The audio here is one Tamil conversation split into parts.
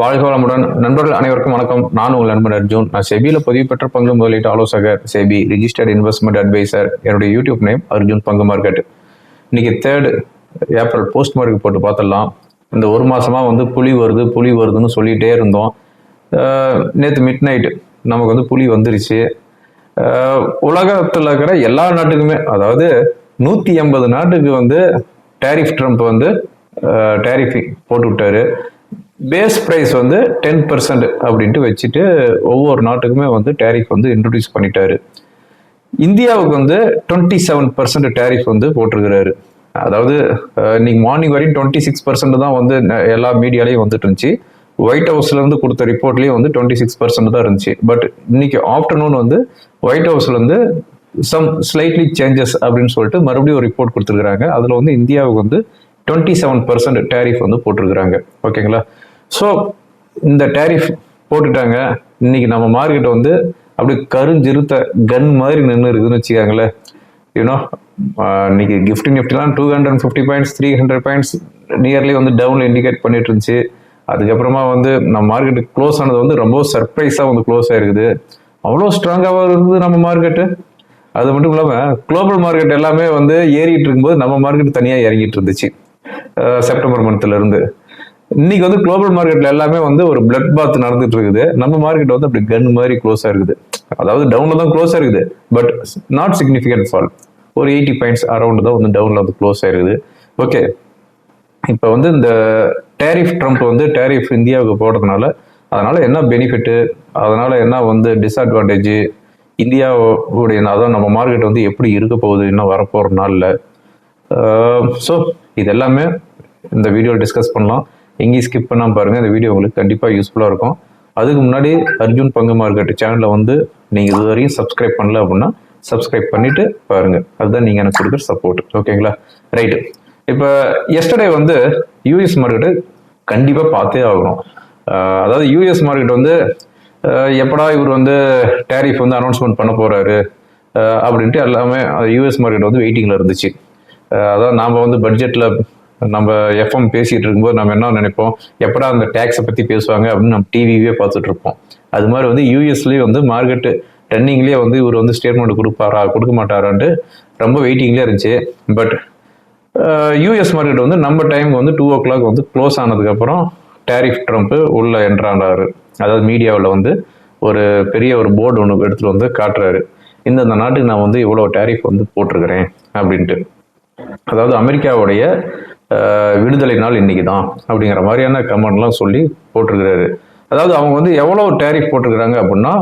வாழ்க வளமுடன் நண்பர்கள் அனைவருக்கும் வணக்கம். நான் உங்கள் நண்பன் அர்ஜுன். நான் செபியில் பதிவு பெற்ற பங்கு முதலீட்டு ஆலோசகர் செபி ரிஜிஸ்டர்ட் இன்வெஸ்ட்மெண்ட் அட்வைசர் என்னுடைய யூடியூப் நேம் அர்ஜுன் பங்கு மார்க்கெட் இன்னைக்கு தேர்ட் ஏப்ரல் போஸ்ட் மார்க்கெட் போட்டு பார்த்துடலாம். இந்த ஒரு மாசமா வந்து புலி வருது புலி வருதுன்னு சொல்லிட்டே இருந்தோம். நேற்று மிட் நைட்டு நமக்கு வந்து புலி வந்துருச்சு. உலகத்தில் இருக்கிற எல்லா நாட்டுக்குமே அதாவது நூற்றி எண்பது நாட்டுக்கு வந்து டேரிஃப் ட்ரம்ப் வந்து டேரிஃப் போட்டு விட்டாரு பேஸ் ப்ரைஸ் வந்து டென் பர்சன்ட் அப்படின்ட்டு வச்சுட்டு ஒவ்வொரு நாட்டுக்குமே வந்து டேரிஃப் வந்து இன்ட்ரடியூஸ் பண்ணிட்டாரு. இந்தியாவுக்கு வந்து டுவெண்ட்டி செவன் பர்சன்ட் டேரிஃப் வந்து போட்டிருக்கிறாரு. அதாவது இன்னைக்கு மார்னிங் வரையும் டுவெண்ட்டி சிக்ஸ் பர்சன்ட் தான் வந்து எல்லா மீடியாலையும் வந்துட்டு இருந்துச்சு. ஒயிட் ஹவுஸ்லேருந்து கொடுத்த ரிப்போர்ட்லேயும் வந்து டுவெண்ட்டி சிக்ஸ் பர்சன்ட் தான் இருந்துச்சு. பட் இன்னைக்கு ஆஃப்டர்நூன் வந்து ஒயிட் ஹவுஸ்லேருந்து சம் ஸ்லைட்லி சேஞ்சஸ் அப்படின்னு சொல்லிட்டு மறுபடியும் ஒரு ரிப்போர்ட் கொடுத்துருக்குறாங்க. அதில் வந்து இந்தியாவுக்கு வந்து டுவெண்ட்டி செவன் பர்சன்ட் டேரிஃப் வந்து போட்டிருக்கிறாங்க. ஓகேங்களா ஸோ இந்த டேரிஃப் போட்டுட்டாங்க. இன்னைக்கு நம்ம மார்க்கெட் வந்து அப்படி கருஞ்சிருத்த கன் மாதிரி நின்று இருக்குதுன்னு வச்சுக்காங்களேன். யூனோ இன்னைக்கு GIFT நிஃப்டிலாம் two hundred fifty points three hundred points nearly வந்து டவுன் இண்டிகேட் பண்ணிட்டு இருந்துச்சு. அதுக்கப்புறமா வந்து நம்ம மார்க்கெட் க்ளோஸ் ஆனது வந்து ரொம்ப சர்ப்ரைஸாக வந்து க்ளோஸ் ஆயிருக்குது. அவ்வளோ ஸ்ட்ராங்காக இருக்குது நம்ம மார்க்கெட்டு அது மட்டும் இல்லாமல் குளோபல் மார்க்கெட் எல்லாமே வந்து ஏறிட்டு இருக்கும்போது நம்ம மார்க்கெட் தனியாக இறங்கிட்டு இருந்துச்சு. செப்டம்பர் மந்த்லேருந்து இருந்து. இன்னைக்கு வந்து குளோபல் மார்க்கெட்ல எல்லாமே வந்து ஒரு பிளட் பாத் நடந்துட்டு இருக்குது. நம்ம மார்க்கெட் வந்து அப்படி கன் மாதிரி க்ளோஸ் இருக்குது. அதாவது டவுன்ல தான் க்ளோஸ் இருக்குது. பட் நாட் சிக்னிஃபிகன்ட் ஃபால் ஒரு எயிட்டி பாயிண்ட்ஸ் அரௌண்ட் தான் வந்து டவுன்ல வந்து க்ளோஸ் ஆயிருக்குது. ஓகே இப்போ வந்து இந்த டேரிஃப் ட்ரம்ப் வந்து டேரிஃப் இந்தியாவுக்கு போடுறதுனால அதனால என்ன பெனிஃபிட்டு அதனால என்ன வந்து டிஸ்அட்வான்டேஜ் இந்தியாவுடைய அதான் நம்ம மார்க்கெட் வந்து எப்படி இருக்க போகுது? இன்னும் வரப்போகிற நாளில். ஸோ இது எல்லாமே இந்த வீடியோ டிஸ்கஸ் பண்ணலாம். எங்கேயும் ஸ்கிப் பண்ணாமல் பாருங்கள் இந்த வீடியோ உங்களுக்கு கண்டிப்பாக யூஸ்ஃபுல்லாக இருக்கும். அதுக்கு முன்னாடி அர்ஜுன் பங்கு மார்க்கெட் சேனலில் வந்து நீங்கள் இது வரையும் சப்ஸ்கிரைப் பண்ணல அப்படின்னா சப்ஸ்கிரைப் பண்ணிவிட்டு பாருங்க. அதுதான் நீங்கள் எனக்கு கொடுக்குற சப்போர்ட் ஓகேங்களா ரைட்டு இப்போ எஸ்டர்டே வந்து யூஎஸ் மார்க்கெட்டு கண்டிப்பாக பார்த்தே ஆகணும். அதாவது யூஎஸ் மார்க்கெட் வந்து எப்படா இவர் வந்து டேரிஃப் வந்து அனௌன்ஸ்மெண்ட் பண்ண போகிறாரு அப்படின்ட்டு எல்லாமே யூஎஸ் மார்க்கெட் வந்து வெயிட்டிங்கில் இருந்துச்சு. அதாவது நாம் வந்து பட்ஜெட்டில் நம்ம எஃப்எம் பேசிட்டு இருக்கும்போது நம்ம என்ன நினைப்போம்? எப்படா அந்த டேக்ஸை பத்தி பேசுவாங்க அப்படின்னு நம்ம டிவிவே பார்த்துட்டு இருப்போம். அது மாதிரி வந்து யூஎஸ்லேயே வந்து மார்க்கெட்டு ரன்னிங்லேயே வந்து இவர் வந்து ஸ்டேட்மெண்ட் கொடுப்பாரா? கொடுக்க மாட்டாரான்ட்டு ரொம்ப வெயிட்டிங்லேயே இருந்துச்சு. பட் யூஎஸ் மார்க்கெட் வந்து நம்ம டைம் வந்து டூ ஓ கிளாக் வந்து க்ளோஸ் ஆனதுக்கப்புறம் டேரிஃப் ட்ரம்ப் உள்ள என்ட்ராண்டாரு அதாவது மீடியாவில் வந்து ஒரு பெரிய ஒரு போர்டு ஒன்று எடுத்துகிட்டு வந்து காட்டுறாரு. இந்தந்த நாட்டுக்கு நான் வந்து இவ்வளோ டேரிஃப் வந்து போட்டிருக்கிறேன் அப்படின்ட்டு. அதாவது அமெரிக்காவுடைய விடுதலை நாள் இன்னைக்கு தான் அப்படிங்கிற மாதிரியான கமெண்ட்லாம் சொல்லி போட்டிருக்கிறாரு. அதாவது அவங்க வந்து எவ்வளோ டேரிஃப் போட்டிருக்கிறாங்க அப்படின்னா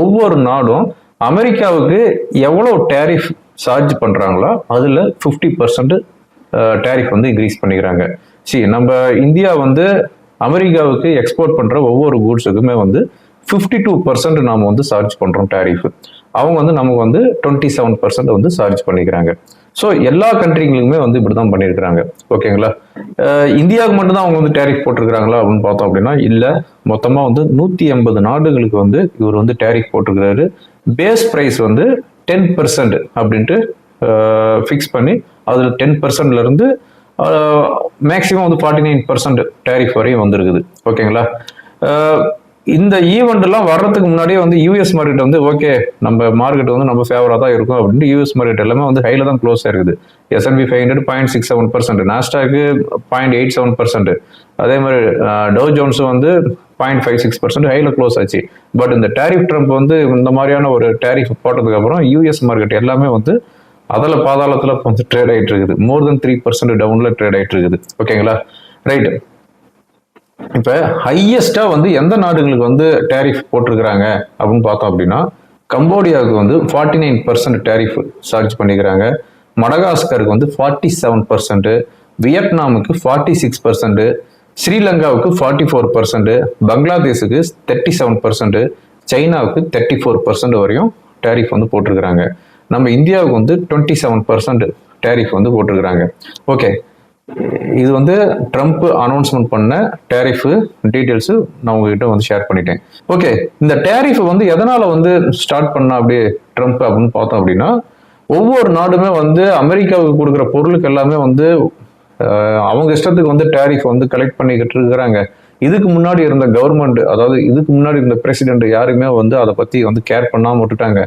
ஒவ்வொரு நாடும் அமெரிக்காவுக்கு எவ்வளோ டேரிஃப் சார்ஜ் பண்ணுறாங்களோ அதில் ஃபிஃப்டி பர்சன்ட் டேரிஃப் வந்து இன்க்ரீஸ் பண்ணிக்கிறாங்க. சரி நம்ம இந்தியா வந்து அமெரிக்காவுக்கு எக்ஸ்போர்ட் பண்ணுற ஒவ்வொரு கூட்ஸுக்குமே வந்து ஃபிஃப்டி டூ பர்சன்ட் நாம் வந்து சார்ஜ் பண்ணுறோம் டேரிஃப். அவங்க வந்து நமக்கு வந்து டுவெண்ட்டி செவன் பர்சன்ட் வந்து சார்ஜ் பண்ணிக்கிறாங்க. ஸோ எல்லா கண்ட்ரிங்களுக்குமே வந்து இப்படி தான் பண்ணியிருக்கிறாங்க ஓகேங்களா இந்தியாவுக்கு மட்டும்தான் அவங்க வந்து டேரிஃப் போட்டிருக்கிறாங்களா அப்படின்னு பார்த்தோம் அப்படின்னா இல்லை. மொத்தமாக வந்து நூற்றி எண்பது நாடுகளுக்கு வந்து இவர் வந்து டேரிஃப் போட்டிருக்கிறாரு. பேஸ் ப்ரைஸ் வந்து டென் பர்சன்ட் அப்படின்ட்டு ஃபிக்ஸ் பண்ணி அதில் டென் பர்சன்ட்லேருந்து மேக்ஸிமம் வந்து ஃபார்ட்டி நைன் பர்சன்ட் டேரிஃப் வரையும் வந்திருக்குது. ஓகேங்களா இந்த ஈவெண்ட் எல்லாம் வர்றதுக்கு முன்னாடியே வந்து யூஎஸ் மார்க்கெட் வந்து ஓகே நம்ம மார்க்கெட் வந்து நம்ம ஃபேவரா தான் இருக்கும் அப்படின்ட்டு யூஎஸ் மார்க்கெட் எல்லாமே வந்து ஹைல தான் க்ளோஸ் ஆயிருக்குது S and P five hundred point six seven percent Nasdaq point eight seven percent அதே மாதிரி டவ் ஜோன்ஸும் வந்து பாயிண்ட் ஃபைவ் சிக்ஸ் பர்சன்ட் ஹைல க்ளோஸ் ஆச்சு. பட் இந்த டேரிஃப் ட்ரம்ப் வந்து இந்த மாதிரியான ஒரு டேரிஃப் போட்டதுக்கு அப்புறம் யூஎஸ் மார்க்கெட் எல்லாமே வந்து அதில் பாதாளத்தில் வந்து ட்ரேட் ஆகிட்டு இருக்குது. மோர் தென் த்ரீ பர்சன்ட் டவுனில் ட்ரேட் ஆகிட்டு இருக்குது. ஓகேங்களா ரைட்டு இப்போ ஹையஸ்ட்டாக வந்து எந்த நாடுகளுக்கு வந்து டேரிஃப் போட்டிருக்கிறாங்க அப்படின்னு பார்த்தோம் அப்படின்னா கம்போடியாவுக்கு வந்து forty nine percent tariff charge பண்ணிக்கிறாங்க. மடகாஸ்கருக்கு வந்து ஃபார்ட்டி செவன் பர்சன்ட் வியட்நாமுக்கு ஃபார்ட்டி சிக்ஸ் பர்சன்ட் ஸ்ரீலங்காவுக்கு ஃபார்ட்டி ஃபோர் பர்சன்ட் பங்களாதேஷுக்கு தேர்ட்டி செவன் பர்சன்ட் சைனாவுக்கு தேர்ட்டி ஃபோர் பர்சன்ட் வரையும் டேரிஃப் வந்து போட்டிருக்கிறாங்க. நம்ம இந்தியாவுக்கு வந்து டுவெண்ட்டி செவன் பர்சன்ட் டேரிஃப் வந்து போட்டிருக்கிறாங்க. ஓகே இது வந்து ட்ரம்ப் அனௌன்ஸ்மெண்ட் பண்ண டேரிஃப் டீட்டெயில்ஸ் நான் உங்ககிட்ட வந்து ஷேர் பண்ணிட்டேன். ஓகே இந்த டேரிஃப் வந்து எதனால வந்து ஸ்டார்ட் பண்ண அப்படியே ட்ரம்ப் அப்படின்னு பார்த்தோம் அப்படின்னா ஒவ்வொரு நாடுமே வந்து அமெரிக்காவுக்கு கொடுக்குற பொருளுக்கு எல்லாமே வந்து அவங்க இஷ்டத்துக்கு வந்து டேரிஃப் வந்து கலெக்ட் பண்ணிக்கிட்டு இருக்கிறாங்க. இதுக்கு முன்னாடி இருந்த கவர்மெண்ட் அதாவது இதுக்கு முன்னாடி இருந்த பிரசிடென்ட் யாருமே வந்து அதை பத்தி வந்து கேர் பண்ணாம விட்டுட்டாங்க.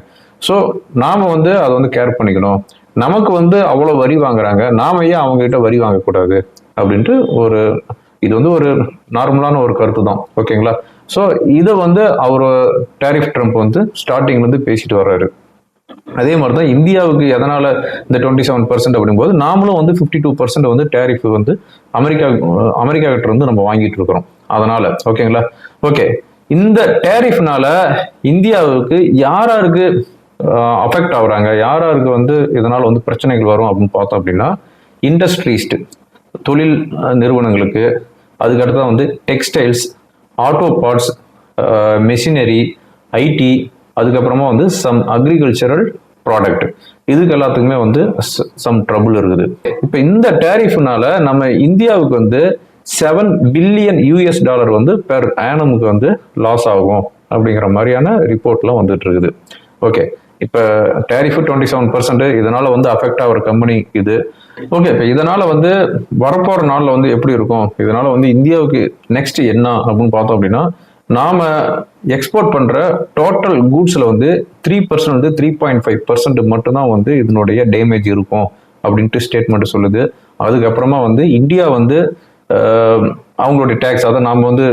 ஸோ நாம வந்து அதை வந்து கேர் பண்ணிக்கணும். நமக்கு வந்து அவ்வளோ வரி வாங்குறாங்க. நாம ஏன் அவங்க கிட்ட வரி வாங்கக்கூடாது? அப்படின்ட்டு ஒரு இது வந்து ஒரு நார்மலான ஒரு கருத்து தான் ஓகேங்களா? ஸோ இதை வந்து அவர் டேரிஃப் ட்ரம்ப் வந்து ஸ்டார்டிங்லேருந்து பேசிட்டு வர்றாரு. அதே மாதிரி தான் இந்தியாவுக்கு எதனால இந்த டுவெண்ட்டி செவன் பர்சன்ட் அப்படிங்கும்போது நாமளும் வந்து ஃபிஃப்டி டூ பர்சன்ட் வந்து டேரிஃப் வந்து அமெரிக்கா அமெரிக்கா கிட்ட இருந்து நம்ம வாங்கிட்டு இருக்கிறோம். அதனால ஓகேங்களா? ஓகே. இந்த டேரிஃப்னால இந்தியாவுக்கு யாராருக்கு அஃபெக்ட் ஆகுறாங்க. யார் யாருக்கு வந்து இதனால் வந்து பிரச்சனைகள் வரும் அப்படின்னு பார்த்தோம் அப்படின்னா இண்டஸ்ட்ரீஸ்ட் தொழில் நிறுவனங்களுக்கு. அதுக்கடுத்தா வந்து textiles auto parts machinery IT அதுக்கப்புறமா வந்து சம் அக்ரிகல்ச்சரல் ப்ராடக்ட் இதுக்கு எல்லாத்துக்குமே வந்து சம் ட்ரபுள் இருக்குது. இப்போ இந்த டேரிஃப்னால நம்ம இந்தியாவுக்கு வந்து செவன் பில்லியன் யூஎஸ் டாலர் வந்து பெர் ஆனமுக்கு வந்து லாஸ் ஆகும் அப்படிங்கிற மாதிரியான ரிப்போர்ட்லாம் வந்துட்டு இருக்குது. ஓகே இப்போ டேரிஃபு டுவெண்ட்டி செவன் பர்சன்ட் இதனால வந்து அஃபெக்ட் ஆகிற கம்பெனி இது. ஓகே இப்போ இதனால வந்து வரப்போற நாளில் வந்து எப்படி இருக்கும்? இதனால வந்து இந்தியாவுக்கு நெக்ஸ்ட் என்ன அப்படின்னு பார்த்தோம் அப்படின்னா நாம எக்ஸ்போர்ட் பண்ற டோட்டல் கூட்ஸ்ல வந்து த்ரீ பர்சன்ட் வந்து த்ரீ பாயிண்ட் ஃபைவ் பர்சன்ட் மட்டும்தான் வந்து இதனுடைய டேமேஜ் இருக்கும் அப்படின்ட்டு ஸ்டேட்மெண்ட் சொல்லுது. அதுக்கப்புறமா வந்து இந்தியா வந்து அவங்களுடைய டேக்ஸ் அதை நாம் வந்து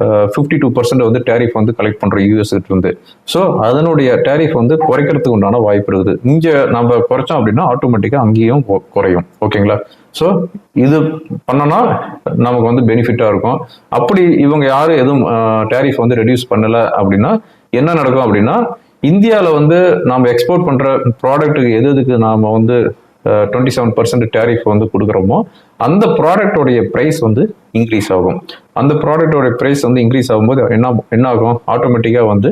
ஃபிஃப்டி டூ பர்சன்ட் வந்து டேரிஃப் வந்து கலெக்ட் பண்ணுறோம் யூஎஸ் இருந்து. ஸோ அதனுடைய டேரிஃப் வந்து குறைக்கிறதுக்கு உண்டான வாய்ப்பு இருக்குது. இங்கே நம்ம குறைச்சோம் அப்படின்னா ஆட்டோமேட்டிக்காக அங்கேயும் கொ- குறையும். ஓகேங்களா ஸோ இது பண்ணனா நமக்கு வந்து பெனிஃபிட்டாக இருக்கும். அப்படி இவங்க யாரும் எதுவும் டேரிஃப் வந்து ரெடியூஸ் பண்ணலை அப்படின்னா என்ன நடக்கும் அப்படின்னா இந்தியாவில் வந்து நாம் எக்ஸ்போர்ட் பண்ணுற ப்ராடக்ட்டுக்கு எது எதுக்கு நாம் வந்து டுவெண்ட்டி செவன் பர்சன்ட் டேரிஃப் வந்து கொடுக்குறோமோ அந்த ப்ராடக்டோடைய ப்ரைஸ் வந்து இன்க்ரீஸ் ஆகும். அந்த ப்ராடக்டோடைய ப்ரைஸ் வந்து இன்க்ரீஸ் ஆகும்போது என்ன என்ன ஆகும் ஆட்டோமேட்டிக்காக வந்து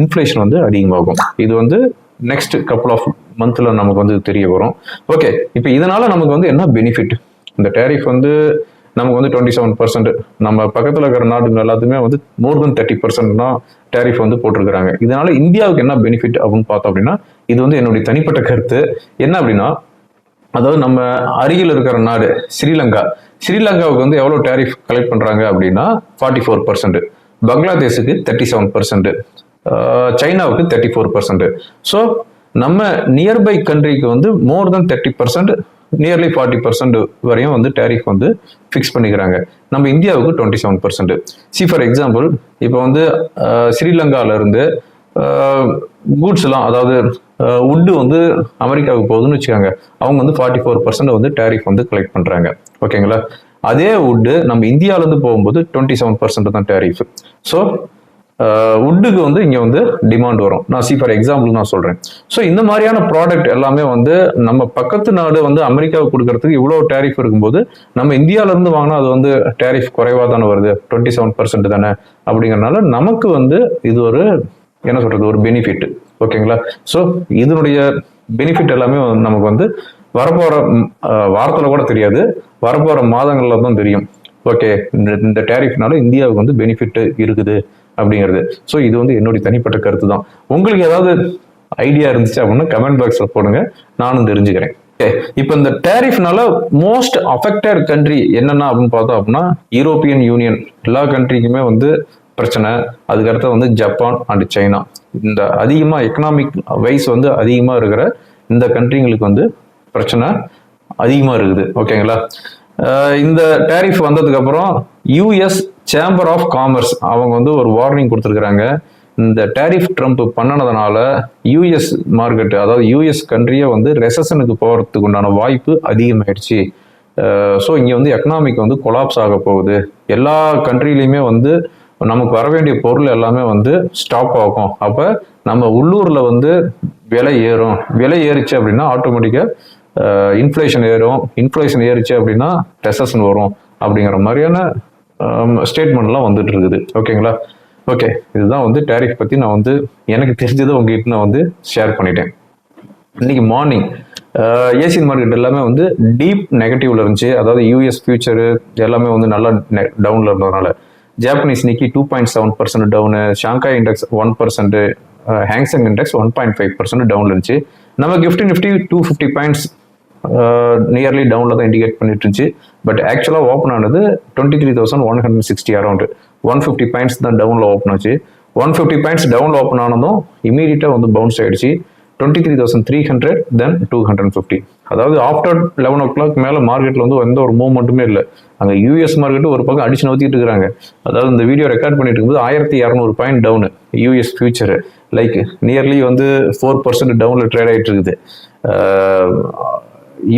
இன்ஃப்ளேஷன் வந்து அதிகமாகும். இது வந்து நெக்ஸ்ட் கப்புள் ஆஃப் மந்த்தில் நமக்கு வந்து தெரிய வரும். ஓகே இப்போ இதனால் நமக்கு வந்து என்ன பெனிஃபிட் இந்த டேரிஃப் வந்து நமக்கு வந்து டுவெண்ட்டி செவன் பர்சன்ட் நம்ம பக்கத்தில் இருக்கிற நாடுகள் எல்லாத்துமே வந்து மோர் தென் தேர்ட்டி பர்சன்ட் தான் டேரிஃப் வந்து போட்டிருக்கிறாங்க. இதனால இந்தியாவுக்கு என்ன பெனிஃபிட் அப்படின்னு பார்த்தோம் அப்படின்னா இது வந்து என்னுடைய தனிப்பட்ட கருத்து. என்ன அப்படின்னா அதாவது நம்ம அருகில் இருக்கிற நாடு ஸ்ரீலங்கா. ஸ்ரீலங்காவுக்கு வந்து எவ்வளோ டேரிஃப் கலெக்ட் பண்ணுறாங்க அப்படின்னா ஃபார்ட்டி ஃபோர் பர்சன்ட் பங்களாதேஷுக்கு தேர்ட்டி செவன் பர்சன்ட் சைனாவுக்கு தேர்ட்டி ஃபோர் பர்சன்ட் ஸோ நம்ம நியர்பை கண்ட்ரிக்கு வந்து more than thirty percent nearly forty percent வரையும் வந்து டேரிஃப் வந்து ஃபிக்ஸ் பண்ணிக்கிறாங்க. நம்ம இந்தியாவுக்கு twenty seven percent see for example இப்போ வந்து அஹ், இருந்து கூட்ஸ்லாம் அதாவது உட்டு வந்து அமெரிக்காவுக்கு போகுதுன்னு வச்சுக்கோங்க. அவங்க வந்து ஃபார்ட்டி ஃபோர் பர்சன்ட் வந்து டேரிஃப் வந்து கலெக்ட் பண்ணுறாங்க ஓகேங்களா அதே உட்டு நம்ம இந்தியாவிலேருந்து போகும்போது டுவெண்ட்டி செவன் பர்சன்ட் தான் டேரிஃப் ஸோ உட்டுக்கு வந்து இங்கே வந்து டிமாண்ட் வரும். நான் சி ஃபார் எக்ஸாம்பிள் நான் சொல்கிறேன் ஸோ இந்த மாதிரியான ப்ராடக்ட் எல்லாமே வந்து நம்ம பக்கத்து நாடு வந்து அமெரிக்காவுக்கு கொடுக்கறதுக்கு இவ்வளோ டேரிஃப் இருக்கும்போது நம்ம இந்தியாவிலேருந்து வாங்கினா அது வந்து டேரிஃப் குறைவாக தானே வருது? டுவெண்ட்டி செவன் பர்சன்ட் தானே? அப்படிங்கிறனால நமக்கு வந்து இது ஒரு என்ன சொல்றது ஒரு பெனிஃபிட் ஓகேங்களா? ஸோ இதனுடைய பெனிஃபிட் எல்லாமே நமக்கு வந்து வரப்போற வாரத்தில் வாரத்துல கூட தெரியாது. வரப்போற மாதங்கள்ல தான் தெரியும். ஓகே இந்த இந்த டேரிஃப்னால இந்தியாவுக்கு வந்து பெனிஃபிட் இருக்குது அப்படிங்கிறது. ஸோ இது வந்து என்னுடைய தனிப்பட்ட கருத்து தான். உங்களுக்கு ஏதாவது ஐடியா இருந்துச்சு அப்படின்னா கமெண்ட் பாக்ஸ்ல போடுங்க. நானும் தெரிஞ்சுக்கிறேன். இப்போ இந்த டேரிஃப்னால மோஸ்ட் அஃபெக்டட் கண்ட்ரி என்னென்ன அப்படின்னு பார்த்தோம் அப்படின்னா யூரோப்பியன் யூனியன் எல்லா கண்ட்ரிக்குமே வந்து பிரச்சனை. அதுக்கடுத்து வந்து ஜப்பான் அண்ட் சைனா. இந்த அதிகமாக எக்கனாமிக் வைஸ் வந்து அதிகமாக இருக்கிற இந்த கண்ட்ரிங்களுக்கு வந்து பிரச்சனை அதிகமாக இருக்குது. ஓகேங்களா இந்த டேரிஃப் வந்ததுக்கப்புறம் யூஎஸ் சேம்பர் ஆஃப் காமர்ஸ் அவங்க வந்து ஒரு வார்னிங் கொடுத்துருக்குறாங்க. இந்த டேரிஃப் ட்ரம்ப் பண்ணனதுனால யூஎஸ் மார்க்கெட் அதாவது யூஎஸ் கண்ட்ரியை வந்து ரெசஷனுக்கு போகிறதுக்கு உண்டான வாய்ப்பு அதிகமாயிடுச்சு. ஸோ இங்கே வந்து எக்கனாமிக் வந்து கொலாப்ஸ் ஆக போகுது. எல்லா கண்ட்ரிலையுமே வந்து நமக்கு வர வேண்டிய பொருள் எல்லாமே வந்து ஸ்டாப் ஆகும். அப்போ நம்ம உள்ளூரில் வந்து விலை ஏறும். விலை ஏறிச்சு அப்படின்னா ஆட்டோமேட்டிக்காக இன்ஃப்ளேஷன் ஏறும். இன்ஃப்ளேஷன் ஏறிச்சு அப்படின்னா ரெசஷன் வரும் அப்படிங்கிற மாதிரியான ஸ்டேட்மெண்ட்லாம் வந்துட்டு இருக்குது. ஓகேங்களா ஓகே இதுதான் வந்து டேரிஃப் பற்றி நான் வந்து எனக்கு தெரிஞ்சதை உங்ககிட்ட நான் வந்து ஷேர் பண்ணிட்டேன். இன்னைக்கு மார்னிங் ஏசியன் மார்க்கெட் எல்லாமே வந்து டீப் நெகட்டிவ்ல இருந்துச்சு. அதாவது யூஎஸ் ஃபியூச்சரு எல்லாமே வந்து நல்லா டவுன்ல இருந்ததுனால. Japanese Nikkei two point seven percent town Shanghai index one percent Hang Seng index one point five percent down இருந்துச்சு. நம்ம GIFT Nifty two fifty points nearly டவுனில் தான் இண்டிகேட் பண்ணிட்டு இருந்துச்சு. பட் ஆக்சுவலாக ஓப்பன் ஆனது twenty three thousand one hundred sixty around one fifty points தான் டவுனில் ஓப்பன் ஆச்சு. ஒன் ஃபிஃப்டி பாயிண்ட்ஸ் டவுனில் ஓப்பன் ஆனதும் இமீடியட்டாக வந்து பவுன்ஸ் ஆகிடுச்சு twenty three thousand three hundred then two hundred fifty அதாவது ஆஃப்டர் லெவன் ஓ கிளாக் மேலே மார்க்கெட்டில் வந்து எந்த ஒரு மூவ்மெண்ட்டுமே இல்லை. அங்கே யூஎஸ் மார்க்கெட்டு ஒரு பக்கம் அடிச்சு நோத்திட்டு இருக்கிறாங்க அதாவது இந்த வீடியோ ரெக்கார்ட் பண்ணிட்டு இருக்கும்போது ஆயிரத்தி இரநூறு point down US future like nearly வந்து ஃபோர் பர்சன்ட் டவுனில் ட்ரேட் ஆகிட்டு இருக்குது.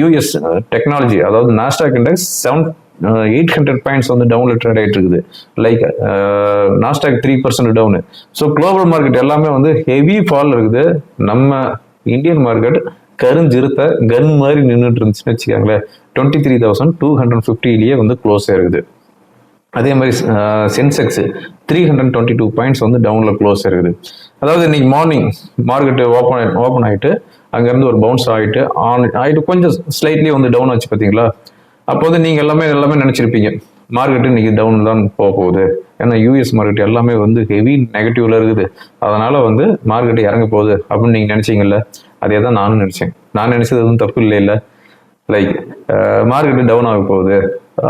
யூஎஸ் டெக்னாலஜி அதாவது Nasdaq index seven eight hundred points வந்து டவுனில் ட்ரேட் ஆகிட்டு இருக்குது. Like Nasdaq three percent down so global market எல்லாமே வந்து ஹெவி ஃபால் இருக்குது. நம்ம இந்தியன் மார்க்கெட் கருஞ்சிறுத்த கன் மாதிரி நின்றுட்டு இருந்துச்சுன்னு வச்சுக்கோங்களேன் twenty three thousand two hundred ஃபிஃப்டிலேயே வந்து க்ளோஸ் ஆயிருக்குது. அதே மாதிரி Sensex three hundred twenty two points வந்து டவுனில் க்ளோஸ் இருக்குது அதாவது இன்னைக்கு மார்னிங் மார்க்கெட் ஓப்பன் ஓப்பன் ஆகிட்டு அங்கேருந்து ஒரு பவுன்ஸ் ஆகிட்டு ஆன் ஆகிட்டு கொஞ்சம் ஸ்லைட்லி வந்து டவுன் ஆச்சு பார்த்தீங்களா? அப்போ வந்து நீங்கள் எல்லாமே எல்லாமே நினச்சிருப்பீங்க மார்க்கெட்டு இன்னைக்கு டவுன் தான் போக போகுது. ஏன்னா யூஎஸ் மார்க்கெட் எல்லாமே வந்து ஹெவி நெகட்டிவில் இருக்குது. அதனால் வந்து மார்க்கெட்டு இறங்க போகுது அப்படின்னு நீங்கள் நினச்சிங்கல்ல? அதே தான் நானும் நினச்சேன். நான் நினச்சது எதுவும் தப்பு இல்லை. இல்லை லைக் மார்க்கெட்டு டவுன் ஆக போகுது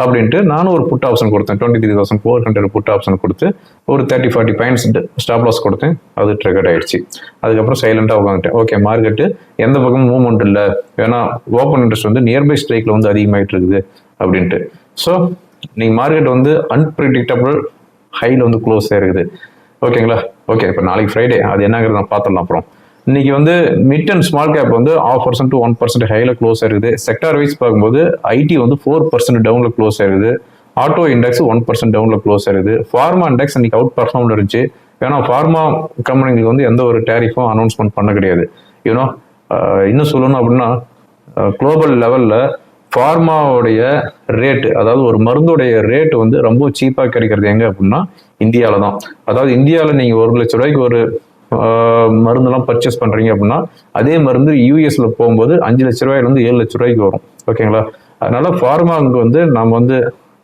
அப்படின்ட்டு நானும் ஒரு புட் ஆப்ஷன் கொடுத்தேன். Twenty three thousand four hundred put option கொடுத்து ஒரு thirty forty points stop loss கொடுத்தேன். அது ட்ரிகர்ட் ஆயிடுச்சு. அதுக்கப்புறம் சைலண்டாக உட்காந்துட்டேன் ஓகே மார்க்கெட்டு எந்த பக்கமும் மூவ்மெண்ட் இல்லை. ஏன்னா ஓப்பன் இன்ட்ரெஸ்ட் வந்து நியர்பை ஸ்ட்ரைக்கில் வந்து அதிகமாகிட்டு இருக்குது அப்படின்ட்டு. ஸோ நீங்கள் மார்க்கெட் வந்து அன்பிரிடிக்டபிள் ஹையில் வந்து க்ளோஸ் இருக்குது. ஓகேங்களா ஓகே இப்போ நாளைக்கு ஃப்ரைடே அது என்னங்கிறது நான் பார்த்துடலாம் அப்புறம். இன்னைக்கு வந்து மிட் அண்ட் ஸ்மால் கேப் வந்து half percent to one percent ஹைல close ஆயிருது செக்டார் வைஸ் பார்க்கும்போது ஐடி வந்து ஃபோர் பர்சன்ட் டவுன்ல க்ளோஸ் ஆயிருது ஆட்டோ இண்டெக்ஸ் ஒன் பர்சன்ட் டவுன்ல க்ளோஸ் ஆயிருது ஃபார்மா இண்டெக்ஸ் இன்னைக்கு அவுட் பர்ஃபார்ம் இருந்துச்சு. ஏன்னா ஃபார்மா கம்பெனிகளுக்கு வந்து எந்த ஒரு டேரிஃபும் அனௌன்ஸ்மெண்ட் பண்ண கிடையாது. யூனோ இன்னும் சொல்லணும் அப்படின்னா குளோபல் லெவல்ல ஃபார்மாவுடைய ரேட்டு அதாவது ஒரு மருந்துடைய ரேட் வந்து ரொம்ப சீப்பாக கிடைக்கிறது எங்க அப்படின்னா இந்தியாவில் தான் அதாவது இந்தியாவில் நீங்கள் ஒரு லட்ச ரூபாய்க்கு ஒரு மருந்தெல்லாம் பர்ச்சேஸ் பண்ணுறீங்க அப்படின்னா அதே மருந்து யூஎஸில் போகும்போது அஞ்சு லட்ச ரூபாயிலேருந்து ஏழு லட்ச ரூபாய்க்கு வரும். ஓகேங்களா அதனால் ஃபார்மாவுக்கு வந்து நம்ம வந்து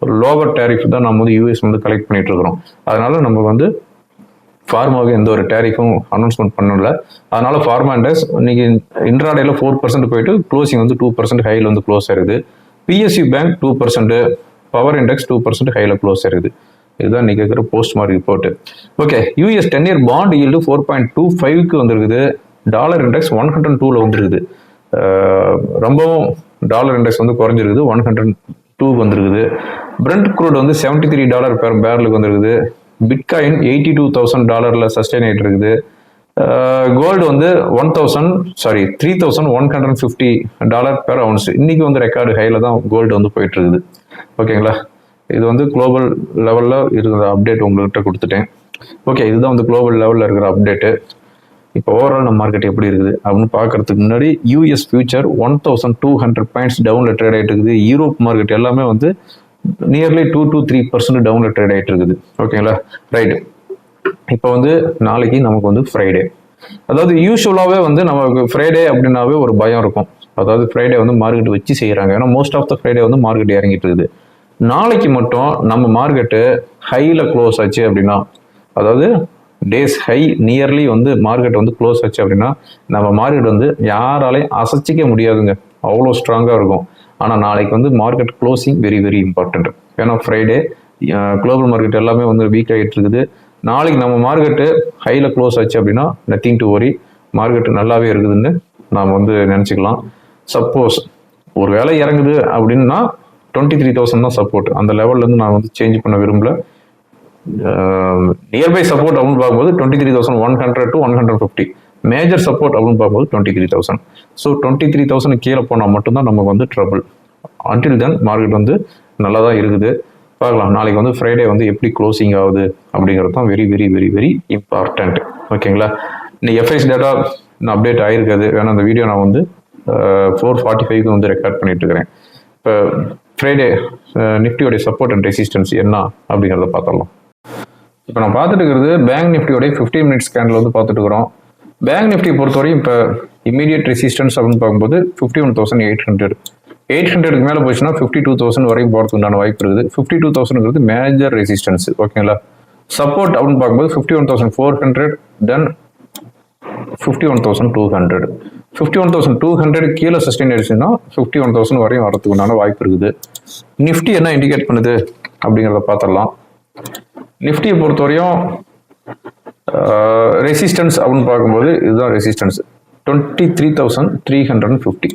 ஒரு லோவர் டேரிஃப் தான் நம்ம வந்து யூஎஸ் வந்து கலெக்ட் பண்ணிட்டு இருக்கிறோம். அதனால நம்ம வந்து ஃபார்மாவுக்கு எந்த ஒரு டேரிஃபும் அனௌன்ஸ்மெண்ட் பண்ணல. அதனால ஃபார்மா இண்டெக்ஸ் இன்னைக்கு இன்ட்ராடேல ஃபோர் பர்சன்ட் போயிட்டு க்ளோசிங் வந்து டூ பர்சன்ட் ஹையில் வந்து க்ளோஸ் ஆயிருது. PSU bank two percent power index two percent ஹையில் க்ளோஸ் ஆயிருது. இதுதான் இன்னைக்கு இருக்கிற post market report okay US ten year bond yield four point two ஃபைவ்க்கு வந்திருக்குது. டாலர் இண்டெக்ஸ் ஒன் ஹண்ட்ரட் டூவில் வந்துருக்குது. ரொம்பவும் டாலர் இண்டெக்ஸ் வந்து குறைஞ்சிருக்குது. ஒன் ஹண்ட்ரட் டூ வந்திருக்குது. பிரண்ட் குரூட் வந்து செவன்டி த்ரீ டாலர் பேர் பேரலுக்கு வந்திருக்குது. பிட்காயின் எயிட்டி டூ தௌசண்ட் டாலரில் சஸ்டெயின் ஆகிட்டு இருக்குது கோல்டு வந்து one thousand sorry three thousand one hundred fifty dollar per ounce இன்னைக்கு வந்து ரெக்கார்டு ஹையில் தான் கோல்டு வந்து போயிட்டு இருக்குது ஓகேங்களா இது வந்து குளோபல் லெவலில் இருக்கிற அப்டேட் உங்கள்கிட்ட கொடுத்துட்டேன். ஓகே இதுதான் வந்து குளோபல் லெவலில் இருக்கிற அப்டேட்டு இப்போ ஓவரால் நம்ம மார்க்கெட் எப்படி இருக்குது? அப்படின்னு பார்க்கறதுக்கு முன்னாடி US future one thousand two hundred points டவுனில் ட்ரேட் ஆகிட்டு இருக்குது. யூரோப் மார்க்கெட் எல்லாமே வந்து nearly two two three percent டவுனில் ட்ரேட் ஆகிட்டு இருக்குது. ஓகேங்களா ரைட் இப்போ வந்து நாளைக்கு நமக்கு வந்து ஃப்ரைடே அதாவது யூஸ்வலாகவே வந்து நமக்கு ஃப்ரைடே அப்படின்னாவே ஒரு பயம் இருக்கும். அதாவது ஃப்ரைடே வந்து மார்க்கெட் வச்சு செய்கிறாங்க ஏன்னா மோஸ்ட் ஆஃப் த ஃப்ரைடே வந்து மார்க்கெட் இறங்கிட்டு இருக்குது. நாளைக்கு மட்டும் நம்ம மார்க்கெட்டு ஹையில் க்ளோஸ் ஆச்சு அப்படின்னா அதாவது டேஸ் ஹை நியர்லி வந்து மார்க்கெட் வந்து க்ளோஸ் ஆச்சு அப்படின்னா நம்ம மார்க்கெட் வந்து யாராலையும் அசைச்சிக்க முடியாதுங்க. அவ்வளோ ஸ்ட்ராங்காக இருக்கும். ஆனால் நாளைக்கு வந்து market closing very very important ஏன்னா ஃப்ரைடே குளோபல் மார்க்கெட் எல்லாமே வந்து வீக் ஆகிட்டு இருக்குது. நாளைக்கு நம்ம மார்க்கெட்டு ஹையில் க்ளோஸ் ஆச்சு அப்படின்னா நத்திங் டு ஒரி மார்க்கெட்டு நல்லாவே இருக்குதுன்னு நாம் வந்து நினச்சிக்கலாம். சப்போஸ் ஒரு வேலை இறங்குது அப்படின்னா டுவெண்ட்டி த்ரீ தௌசண்ட் தான் சப்போர்ட் அந்த லெவல்லேருந்து நான் வந்து சேஞ்ச் பண்ண விரும்பல. நியர்பை சப்போர்ட் அப்படின்னு பார்க்கும்போது twenty three thousand one hundred to one hundred fifty major support அப்படின்னு பார்க்கும்போது twenty three thousand so twenty three thousand கீழே போனால் மட்டும்தான் நமக்கு வந்து ட்ரபிள் அன்டில் தென் மார்க்கெட் வந்து நல்லா தான் இருக்குது. பார்க்கலாம். நாளைக்கு வந்து ஃப்ரைடே வந்து எப்படி க்ளோசிங் ஆகுது அப்படிங்கிறது தான் very very very very important ஓகேங்களா இன்னைக்கு எஃப்ஐஸ் டேட்டா நான் அப்டேட் ஆகிருக்காது வேணா அந்த வீடியோ நான் வந்து ஃபோர் ஃபார்ட்டி ஃபைவ்க்கு வந்து ரெக்கார்ட் பண்ணிட்டு இருக்கிறேன். இப்போ ஃப்ரைடே நிஃப்டியோடைய சப்போர்ட் அண்ட் ரெசிஸ்டன்ஸ் என்ன அப்படிங்கிறத பார்த்துடலாம். இப்போ நான் பார்த்துட்டு இருக்கிறது பேங்க் நிஃப்டியோடைய ஃபிஃப்டி மினிட்ஸ் கேண்டில் வந்து பார்த்துட்டு இருக்கிறோம். பேங்க் நிஃப்டி பொறுத்தவரையும் இப்போ இமீடியட் ரெசிஸ்டன்ஸ் அப்படின்னு பார்க்கும்போது fifty one thousand eight hundred eight ஹண்ட்ரடுக்கு மேலே போச்சுன்னா ஃபிஃப்டி டூ தௌசண்ட் வரைக்கும் போகிறதுக்கு உண்டான வாய்ப்பு இருக்குது. ஃபிஃப்டி டூ தௌசண்ட்ங்கிறது மேஜர் ரெசிஸ்டன்ஸ் ஓகேங்களா சப்போர்ட் அப்படின்னு பார்க்கும்போது fifty one thousand four hundred then fifty one thousand two hundred fifty one thousand two hundred கீழே சஸ்டெயின் ஆயிடுச்சுன்னா ஃபிஃப்டி ஒன் தௌசண்ட் வரையும் வரதுக்கு உண்டான வாய்ப்பு இருக்குது. நிஃப்டி என்ன இண்டிகேட் பண்ணுது அப்படிங்கிறத பார்த்துடலாம். நிஃப்டியை பொறுத்தவரையும் ரெசிஸ்டன்ஸ் அப்படின்னு பார்க்கும்போது இதுதான் resistance twenty three thousand three hundred and fifty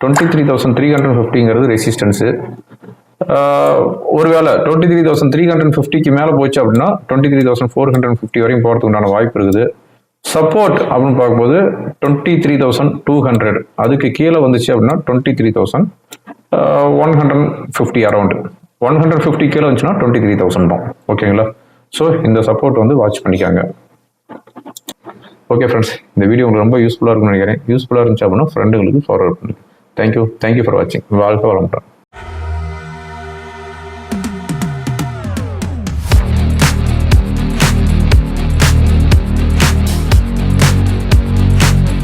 twenty three thousand three hundred ஃபிஃப்டிங்கிறது resistance ஒருவேளை twenty three thousand three hundred ஃபிஃப்டிக்கு மேலே போச்சு அப்படின்னா twenty three thousand four hundred fifty வரையும் போகிறதுக்கு உண்டான வாய்ப்பு இருக்குது. சப்போர்ட் அப்படின்னு பார்க்கும்போது twenty three thousand two hundred அதுக்கு கீழே வந்துச்சு அப்படின்னா twenty three thousand one hundred fifty around one hundred fifty கீழே வந்துச்சுன்னா டுவெண்ட்டி த்ரீ தௌசண்ட் தான். ஓகேங்களா? ஸோ இந்த சப்போர்ட் வந்து வாட்ச் பண்ணிக்காங்க. ஓகே ஃப்ரெண்ட்ஸ் இந்த வீடியோ உங்களுக்கு ரொம்ப யூஸ்ஃபுல்லாக இருக்கும்னு நினைக்கிறேன். யூஸ்ஃபுல்லாக இருந்துச்சு அப்படின்னா ஃப்ரெண்டுங்களுக்கு ஃபார்வர்ட் பண்ணுங்க. Thank you thank you for வாட்சிங் வாழ்க்கை வளமுடன்.